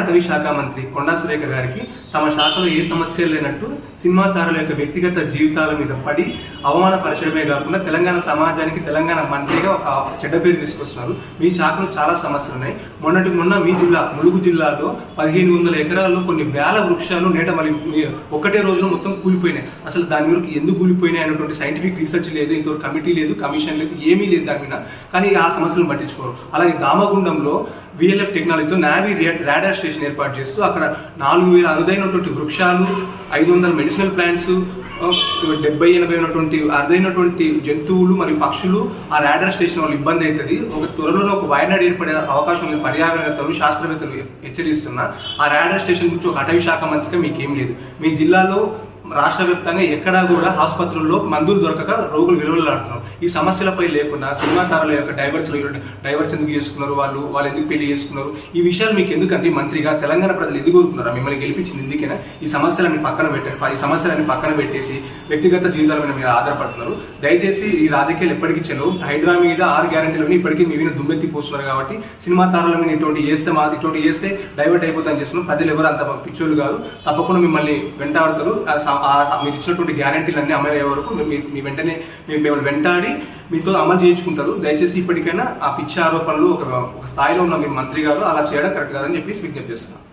అటవీ శాఖ మంత్రి కొండా సురేఖ గారికి తమ శాఖలో ఏ సమస్యలు లేనట్టు సినిమా తారల యొక్క వ్యక్తిగత జీవితాల మీద పడి అవమానపరచడమే కాకుండా తెలంగాణ సమాజానికి తెలంగాణ మంత్రిగా ఒక చెడ్డ పేరు తీసుకొస్తున్నారు మీ శాఖలో చాలా సమస్యలు ఉన్నాయి. మొన్నటి మొన్న మీ జిల్లా ములుగు జిల్లాలో పదిహేను వందల ఎకరాల్లో కొన్ని వేల వృక్షాలు నేట మరి ఒకటే రోజులో మొత్తం కూలిపోయినాయి. అసలు దాని మీద ఎందుకు కూలిపోయినాయి అనేటువంటి సైంటిఫిక్ రీసెర్చ్ లేదు ఇంతవరకు కమిటీ లేదు కమిషన్ లేదు ఏమీ లేదు దాని మీద. కానీ ఆ సమస్యలను పట్టించుకోరు. అలాగే దామగుండంలో విఎల్ఎఫ్ టెక్నాలజీతో నావీ రాడార్ స్టేషన్ ఏర్పాటు చేస్తూ అక్కడ నాలుగు వేల అరుదైనటువంటి వృక్షాలు ఐదు వందల మెడిసినల్ ప్లాంట్స్ డెబ్బై ఎనభై ఉన్నటువంటి అరుదైనటువంటి జంతువులు మరియు పక్షులు ఆ రాడార్ స్టేషన్ వల్ల ఇబ్బంది అవుతుంది. ఒక త్వరలో ఒక వయనాడు ఏర్పడే అవకాశం ఉంది పర్యావరణవేత్తలు శాస్త్రవేత్తలు హెచ్చరిస్తున్నా ఆ రాడార్ స్టేషన్ గురించి ఒక అటవీ శాఖ మంత్రిగా మీకేం లేదు. మీ జిల్లాలో రాష్ట్ర వ్యాప్తంగా ఎక్కడా కూడా ఆసుపత్రుల్లో మందులు దొరకక రోగులు విలువలాడుతున్నారు. ఈ సమస్యలపై లేకుండా సినిమా తారల యొక్క డైవర్స్ డైవర్స్ ఎందుకు చేసుకున్నారు వాళ్ళు? వాళ్ళు ఎందుకు పెళ్ళి చేసుకున్నారు? ఈ విషయాలు మీకు ఎందుకంటే మంత్రిగా తెలంగాణ ప్రజలు ఎందుకు కోరుకున్నారా మిమ్మల్ని గెలిపించింది ఎందుకైనా ఈ సమస్యలన్నీ పక్కన పెట్టారు ఈ సమస్యలన్నీ పక్కన పెట్టేసి వ్యక్తిగత జీవితాల మీద మీరు ఆధారపడుతున్నారు. దయచేసి ఈ రాజకీయాలు ఎప్పటికీ చెల్లవు. హైడ్రా మీద ఆరు గ్యారంటీలను ఇప్పటికీ మీ మీద దుమ్మెత్తి పోస్తున్నారు కాబట్టి సినిమా తారల మీద ఇటువంటి చేస్తే మా ఇటువంటి చేస్తే డైవర్ట్ అయిపోతాం చేస్తున్నాం. ప్రజలు ఎవరు అంత పిచ్చోళ్ళు కాదు. తప్పకుండా మిమ్మల్ని వెంటాడుతారు. ఆ మీరు ఇచ్చినటువంటి గ్యారంటీలన్నీ అమలు అయ్యే వరకు మీ- మీ- వెంటనే మిమ్మల్ని వెంటాడి మీతో అమలు చేయించుకుంటారు. దయచేసి ఇప్పటికైనా ఆ పిచ్చి ఆరోపణలు ఒక ఒక స్థాయిలో ఉన్న మీ మంత్రి గారు అలా చేయడం కరెక్ట్ కాదని చెప్పి విజ్ఞప్తి చేస్తున్నాను